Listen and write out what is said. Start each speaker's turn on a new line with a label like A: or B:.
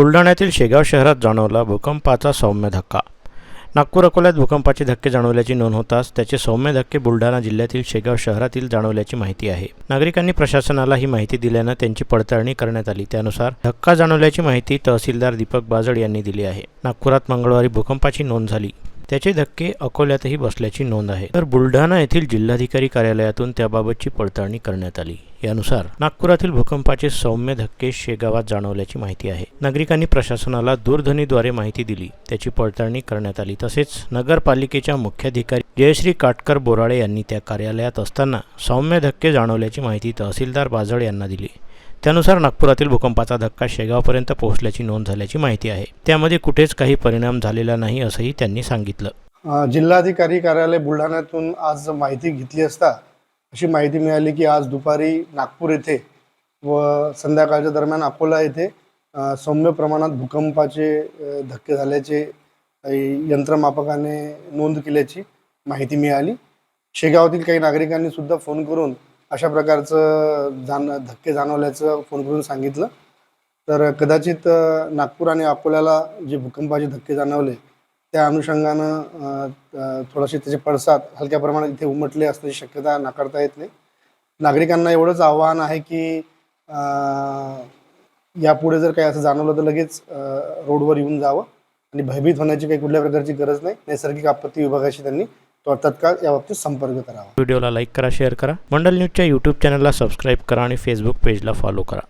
A: बुलढाण्यातील शेगाव शहरात जाणवला भूकंपाचा सौम्य धक्का. नागपूर अकोल्यात भूकंपाचे धक्के जाणवल्याची नोंद होताच त्याचे सौम्य धक्के बुलढाणा जिल्ह्यातील शेगाव शहरातील जाणवल्याची माहिती आहे. नागरिकांनी प्रशासनाला ही माहिती दिल्यानं त्यांची पडताळणी करण्यात आली. त्यानुसार धक्का जाणवल्याची माहिती तहसीलदार दीपक बाजड यांनी दिली आहे. नागपुरात मंगळवारी भूकंपाची नोंद झाली. त्याचे धक्के अकोल्यातही बसल्याची नोंद आहे. तर बुलढाणा येथील जिल्हाधिकारी कार्यालयातून त्याबाबतची पडताळणी करण्यात आली. यानुसार नागपुरातील भूकंपाचे सौम्य धक्के शेगावात जाणवल्याची माहिती आहे. नागरिकांनी प्रशासनाला दूरध्वनीद्वारे माहिती दिली. त्याची पडताळणी करण्यात आली. तसेच नगरपालिकेच्या मुख्याधिकारी जयश्री काटकर बोराळे यांनी त्या कार्यालयात असताना सौम्य धक्के जाणवल्याची माहिती तहसीलदार बाजळ यांना दिली. त्यानुसार नागपुरातील भूकंपाचा धक्का शेगावपर्यंत पोहोचल्याची नोंद झाल्याची माहिती आहे. त्यामध्ये कुठेच काही परिणाम झालेला नाही असंही त्यांनी सांगितलं.
B: जिल्हाधिकारी कार्यालय बुलढाण्यातून आज माहिती घेतली असता अशी माहिती मिळाली की आज दुपारी नागपूर येथे व संध्याकाळच्या दरम्यान अकोला येथे सौम्य प्रमाणात भूकंपाचे धक्के झाल्याचे यंत्रमापकाने नोंद केल्याची माहिती मिळाली. शेगावातील काही नागरिकांनी सुद्धा फोन करून अशा प्रकारचं जाण धक्के जाणवल्याचं फोन करून सांगितलं. तर कदाचित नागपूर आणि अकोल्याला जे भूकंपाचे धक्के जाणवले त्या अनुषंगानं थोडेसे त्याचे पडसाद हलक्या प्रमाणात इथे उमटले असण्याची शक्यता नाकारता येत नाही. नागरिकांना एवढंच आव्हान आहे की यापुढे जर काही असं जाणवलं तर लगेच रोडवर येऊन जावं आणि भयभीत होण्याची काही कुठल्या प्रकारची गरज नाही. नैसर्गिक आपत्ती विभागाशी त्यांनी तो तत्काळ याबाबतीत संपर्क करावा.
A: व्हिडिओला लाईक करा शेअर करा. मंडल न्यूजच्या यूट्यूब चॅनलला सबस्क्राईब करा आणि फेसबुक पेजला फॉलो करा.